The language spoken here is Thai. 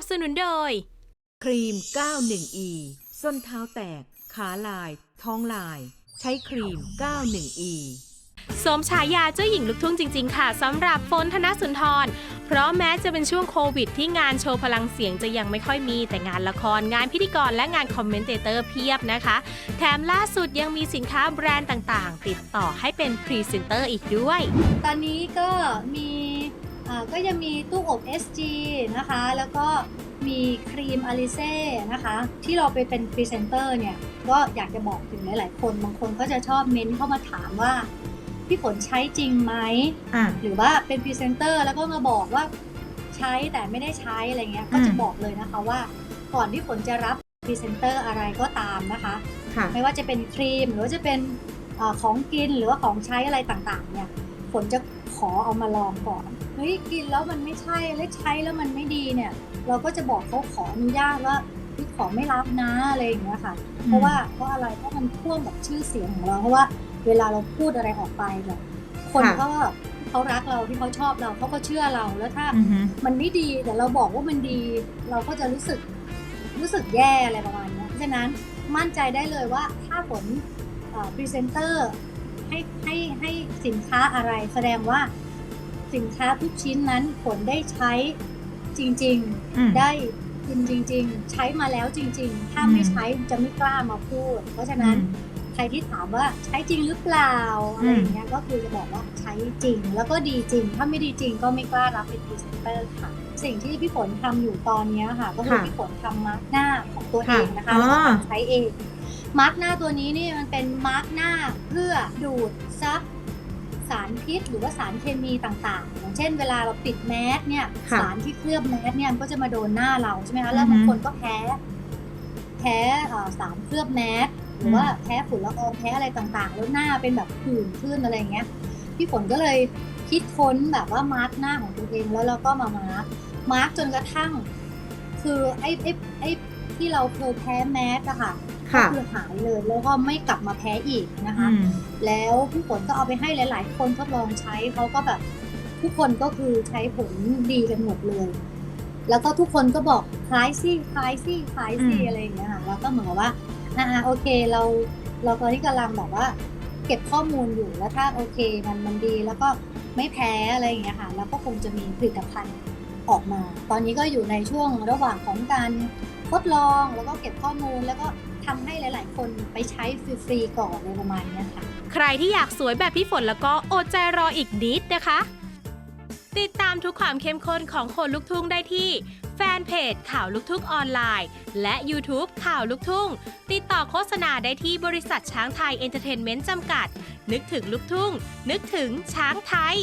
บสนุนโดย ครีม 91E ส้นเท้าแตก ขาลาย ท้องลาย ใช้ครีม 91E สมฉายาเจ้าหญิงลูกทุ่งจริง ๆ ค่ะสำหรับฝนธนสุนทร เพราะแม้จะเป็นช่วงโควิด ที่งานโชว์พลังเสียงจะยังไม่ค่อยมีแต่งานละครงานพิธีกรและงานคอมเมนเตเตอร์เพียบนะคะ แถมล่าสุดยังมีสินค้าแบรนด์ต่างๆ ติดต่อให้เป็นพรีเซนเตอร์อีกด้วย ตอนนี้ก็มีอ่า ก็ยังมีตู้อบ SG นะคะ แล้วก็มีครีมอลิเซ่นะคะ ที่เราไปเป็นพรีเซนเตอร์เนี่ย ก็อยากจะบอกถึงหลาย ๆ คน บางคนก็จะชอบเม้นเข้ามาถามว่า พี่ฝนใช้จริงไหม อะ หรือว่าเป็นพรีเซนเตอร์แล้วก็มาบอกว่าใช้แต่ไม่ได้ใช้อะไรเงี้ย ก็จะอืมบอกเลยนะคะว่าก่อนที่ฝนจะรับพรีเซนเตอร์อะไรก็ตามนะคะ ค่ะ ไม่ว่าจะเป็นครีมหรือว่าจะเป็นเออของกินหรือว่าของใช้อะไรต่าง ๆ เนี่ย ฝนจะ ขอเอามาลองก่อนเฮ้ยกินแล้วมันไม่ใช่แล้วใช้แล้วมันไม่ดีเนี่ย เราก็จะบอกเขาขออนุญาตว่าพี่ขอไม่รับนะอะไรอย่างเงี้ยค่ะ เพราะว่าเพราะอะไรเพราะมันพ่วงกับชื่อเสียงของเราเพราะว่าเวลาเราพูดอะไรออกไปเนี่ยคนค่ะก็เขารักเราที่เขาชอบเราเขาก็เชื่อเราแล้วถ้าอือฮึมันไม่ดีแต่เราบอกว่ามันดี เราก็จะรู้สึกรู้สึกแย่อะไรประมาณเนี้ยเพราะฉะนั้นมั่นใจได้เลยว่าถ้าผลพรีเซนเตอร์ ให้ให้ให้สินค้าอะไร แสดงว่าสินค้าทุกชิ้นนั้นผลได้ใช้จริง อืม ๆ ได้กินจริง ๆ ใช้มาแล้วจริง ๆ ถ้าอืมไม่ใช้จะไม่กล้ามาพูด เพราะฉะนั้น ใครที่ถามว่าใช้จริงหรือเปล่าอะไรอย่างเงี้ยก็คือจะบอกว่าใช้จริง แล้วก็ดีจริง ถ้าไม่ดีจริงก็ไม่กล้ารับเป็นพรีเซนเตอร์ค่ะ สิ่งที่พี่ฝนทำอยู่ตอนเนี้ยค่ะ ก็คือค่ะพี่ฝนทำมาร์กหน้าของตัวเอค่ะงนะคะอ๋อ แล้วก็ทำใช้เอง มาร์กหน้าตัวนี้นี่มันเป็นมาร์กหน้าเพื่อดูดซับสารพิษหรือว่าสารเคมีต่างๆ อย่างเช่น เวลาเราปิดแมสเนี่ยค่ะสารที่เคลือบแมสเนี่ยมันก็จะมาโดนหน้าเราใช่ไหมคะแล้วอือฮึบางคนก็แพ้แพ้เอ่อสารเคลือบแมสหรือว่าแพ้ฝุ่นละอองแพ้อะไรต่างๆ แล้วหน้าเป็นแบบผื่นขึ้นอะไรอย่างเงี้ยพี่ฝนก็เลยคิดค้นแบบว่ามาร์กหน้าของตัวเองแล้วเราก็มามาร์กมาร์กจนกระทั่ง คือไอ้ไอ้ไอ้ที่เราเคยแพ้แมสอะค่ะ ก็ค่ะคือหายเลยแล้วก็ไม่กลับมาแพ้อีกนะคะอืมแล้วพี่ฝนก็เอาไปให้หลาย ๆ คนทดลองใช้เขาก็แบบทุกคนก็คือใช้ผลดีกันหมดเลย แล้วก็ทุกคนก็บอกคล้ายสิคล้ายสิคล้ายสิอืมอะไรอย่างเงี้ยค่ะแล้วก็เหมือนกับว่าอ่าโอเคเราเราตอนนี้กำลังแบบว่า เก็บข้อมูลอยู่แล้วถ้าโอเคมันมันดีแล้วก็ไม่แพ้อะไรอย่างเงี้ยค่ะ แล้วก็คงจะมีผลิตภัณฑ์ ออกมา ตอนนี้ก็อยู่ในช่วงระหว่างของการทดลองแล้วก็เก็บข้อมูลแล้วก็ทำให้หลาย ๆ คนไปใช้ฟรีๆก่อนในประมาณนี้ค่ะ ใครที่อยากสวยแบบพี่ฝนแล้วก็อดใจรออีกนิดนะคะ ติดตามทุกความเข้มข้นของคนลุกทุ่งได้ที่ แฟนเพจข่าวลุกทุ่งออนไลน์ และ YouTube ข่าวลุกทุ่ง ติดต่อโฆษณาได้ที่บริษัทช้างไทยเอนเตอร์เทนเมนต์จำกัด นึกถึงลุกทุ่ง นึกถึงช้างไทย